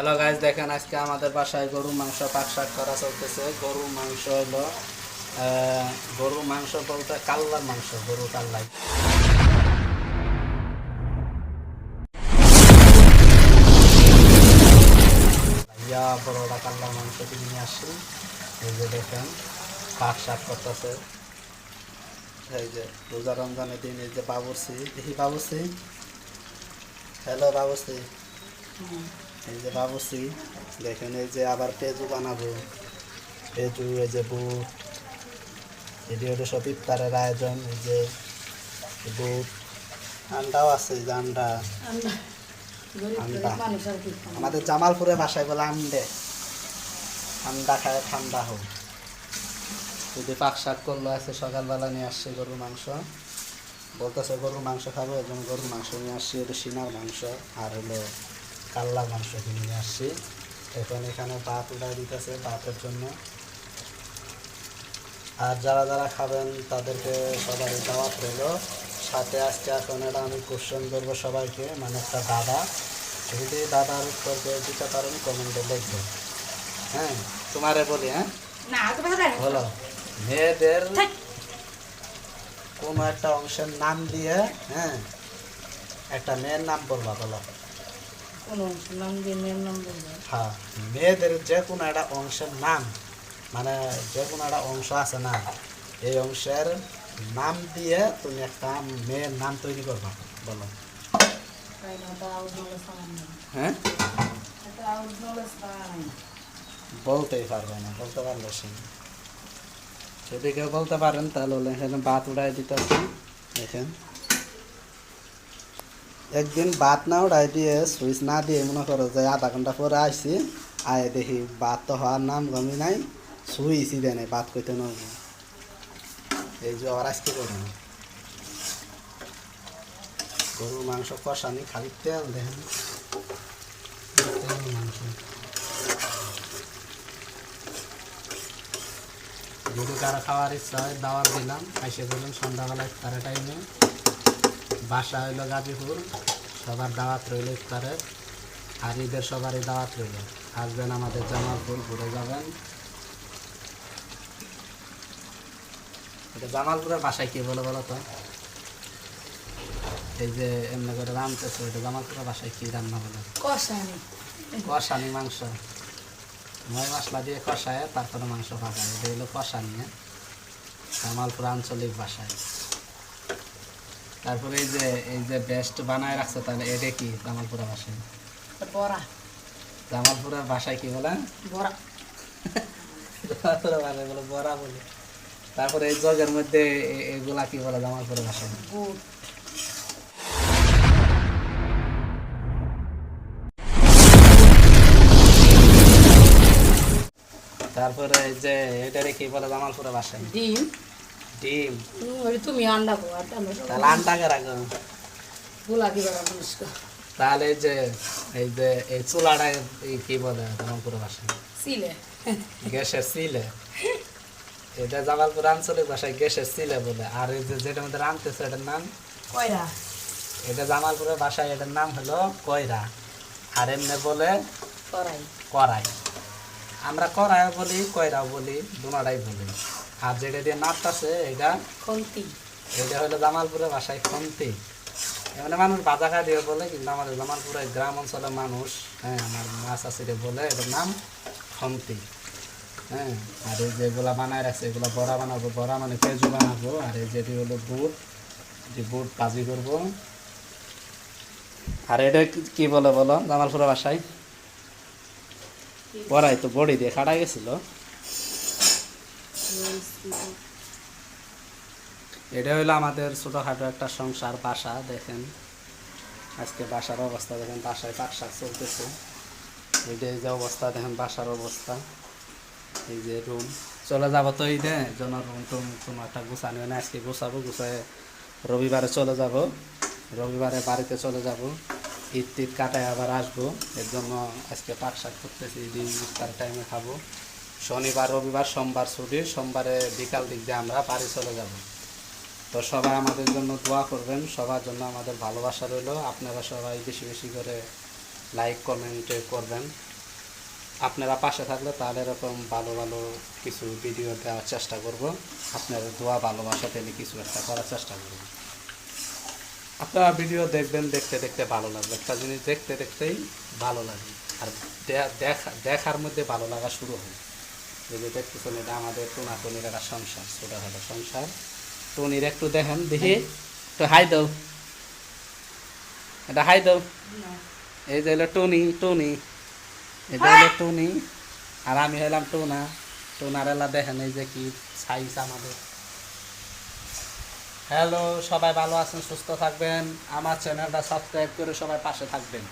Hello guys দেখেন আজকে আমাদের বাসায় গরু মাংস পাক শাক করা চলতেছে। গরু মাংস হলো গরু মাংস বলতে কাল্লার মাংস, গরু কাল্লাই। ইয়া বড়টা কাল্লার মাংস নিয়ে আসি এই যে দেখেন পাক শাক করতেছে। এই যে রোজা রমজানের দিন, এই যে বাবুরসি দেখি বাবুরসি হ্যালো বাবুরসি এই যে বাবুসি দেখেন এই যে আবার পেজু বানাবো। পেজু এই যে বুট। এটি হলো সব ইফতারের আয়োজন এই যে বুট। আন্ডাও আছে এই যে আন্ডা। আন্ডা। আমাদের জামালপুরে ভাষায় বলে আন্ডে। ঠান্ডা খায় ঠান্ডা হোক। যদি পাক শাক করল আছে সকালবেলা নিয়ে আসছে গরুর মাংস। বলতেছে গরুর মাংস খাব এবং গরুর মাংস নিয়ে আসছি এটা সিনার মাংস। আর হলো কাল্লা মাংস কিনে নিয়ে আসছি। এখন এখানে ভাত উঠাই দিতেছে ভাতের জন্য। আর যারা যারা খাবেন তাদেরকে সবাই দাওয়াত রইল। সাথে আজকে এখন এটা আমি কোশ্চেন করব সবাইকে মানে একটা দাদা। যদি দাদার উত্তর কেউ দিতে পারেন কমেন্টে লিখবে। হ্যাঁ তোমারে বলি হ্যাঁ? বলো। মেয়েদের কোনো একটা অংশের নাম দিয়ে হ্যাঁ একটা মেয়ের নাম বলবা বলো। কোন নাম দিয়ে মেয়ের নাম বলব? হ্যাঁ মেয়েদের যে কোনো একটা অংশের নাম মানে যে কোনো একটা অংশ আছে না এই অংশের নাম দিয়ে তুমি একটা মেয়ের নাম তৈরি করবা বলো। হ্যাঁ? বলতেই পারবে না বলতে পারলে সে। যদি কেউ বলতে পারেন তাহলে এখানে ভাত উড়াই দিতে দেখেন। একদিন ভাত না উড়াই দিয়ে সুইচ না দিয়ে মনে করো যে আধা ঘণ্টা পরে আইসি আয় দেখি ভাত তো হওয়ার নাম গমি নাই সুইচই দেয় নাই ভাত কইতে নব এই যে আর আজকে করি গরুর মাংস কষানি খালি তেল দেখেন যদি কারও খাওয়ার ইচ্ছা হয়, দাওয়াত দিলাম এসে বললাম সন্ধ্যাবেলা ইফতারের টাইমে বাসা হইল গাজীপুর সবার দাওয়াত রইল ইফতারের আর ঈদের সবারই দাওয়াত রইল। আসবেন আমাদের জামালপুর ঘুরে যাবেন। এটা জামালপুরের বাসায় কি বলে বলো তো? এই যে এমনি করে রান্নতেছে এটা জামালপুরের বাসায় কি রান্না বলে? কষা নেই কষানি মাংস। ময় মশলা দিয়ে কষায় তারপরে মাংস পাকায় এটা হলো কষানি হ্যাঁ? জামালপুর আঞ্চলিক ভাষায় তারপরে এই যে এই যে বেস্ট বানায় রাখছে তাহলে এটা কি? জামালপুরের ভাষায়? বড়া। জামালপুরের ভাষায় কি বলে? বড়া। ভাষায় বলে বড়া বলে। তারপরে এই জগের মধ্যে এগুলা কি বলে জামালপুরের ভাষায়? তারপরে যে এটারে কি বলে জামালপুরের ভাষায়? ডিম। ডিম। তুমি আন্ডা কো তাহলে রাখো গোলা কি বেড়া মানুষ তাহলে যে এই যে এই চুলাটায় এই কি বলে ভাষায়? সিলে। গ্যাসের সিলে। এটা জামালপুর আঞ্চলিক ভাষায় গ্যাসের সিলে বলে। আর এই যে যেটার মধ্যে রানতেছে এটার নাম? কয়রা? এটা জামালপুরের ভাষায় এটার নাম হলো কয়রা। আর এমনি বলে করাই কড়াই। আমরা কড়াই বলি কয়রাও বলি দুনাটাই বলি। আর যেটা দিয়ে নাচতেছে এটা খন্তি। এটা হলো জামালপুরের ভাষায় খন্তি। এমনি মানুষ বাজা খাই দিয়ে বলে কিন্তু আমাদের জামালপুরের গ্রাম অঞ্চলের মানুষ হ্যাঁ আমার মাছ আছে বলে এটার নাম খন্তি। হ্যাঁ আর এই যেগুলা বানায় রাখছে এগুলো বড়া বানাবো বড়া মানে পেঁজু বানাবো আর এই যেটি হলো বুট যে বুট ভাজি করব। আর এটা কি- বলে বলো জামালপুরের ভাষায় বড়াই তো বড়ি দিয়ে কাটা গেছিল। এটা হলো আমাদের ছোটোখাটো একটা সংসার, বাসা, দেখেন। আজকে বাসার অবস্থা, দেখেন, বাসায় শাক চলতেছে। এইটা এই যে অবস্থা, দেখেন, বাসার অবস্থা। এই যে রুম চলে যাব তো এই দে জন্য রুম টুম কোনো একটা গুছানি না আজকে গুছাবো, গুছায় রবিবারে চলে যাব। রবিবারে বাড়িতে চলে যাব। ঈদ টিদ কাটায় আবার আসব। এর জন্য আজকে পাক শাক করতেছি দিন টাইমে খাব। শনিবার, রবিবার, সোমবার ছুটি। সোমবারে বিকাল দিক দিয়ে আমরা বাড়ি চলে যাব। তো সবাই আমাদের জন্য দোয়া করবেন। সবার জন্য আমাদের ভালোবাসা রইল। আপনারা সবাই বেশি বেশি করে লাইক কমেন্ট করবেন। আপনারা পাশে থাকলে তাহলে এরকম ভালো ভালো কিছু ভিডিও দেওয়ার চেষ্টা করব। আপনারা দোয়া, ভালোবাসা পেলে কিছু একটা করার চেষ্টা করব। আপনারা ভিডিও দেখবেন, দেখতে দেখতে ভালো লাগবে। একটা জিনিস দেখতে, দেখতেই ভালো লাগে। আর দেখা, দেখার মধ্যে ভালো লাগা শুরু হয়। এই যে দেখতেছেন এটা আমাদের টোনা টনির একটা সংসার ছোটোখাটো সংসার। টনির একটু দেখেন দেখি। একটু হাই দাও। এটা হাই দাও। এই যে হলো টনি টনি। এটা হলো টনি। আর আমি হলাম টোনা। টোনার এলা দেখেন এই যে কি সাইজ আমাদের। হ্যালো সবাই ভালো আছেন সুস্থ থাকবেন। আমার চ্যানেলটা সাবস্ক্রাইব করে সবাই পাশে থাকবেন।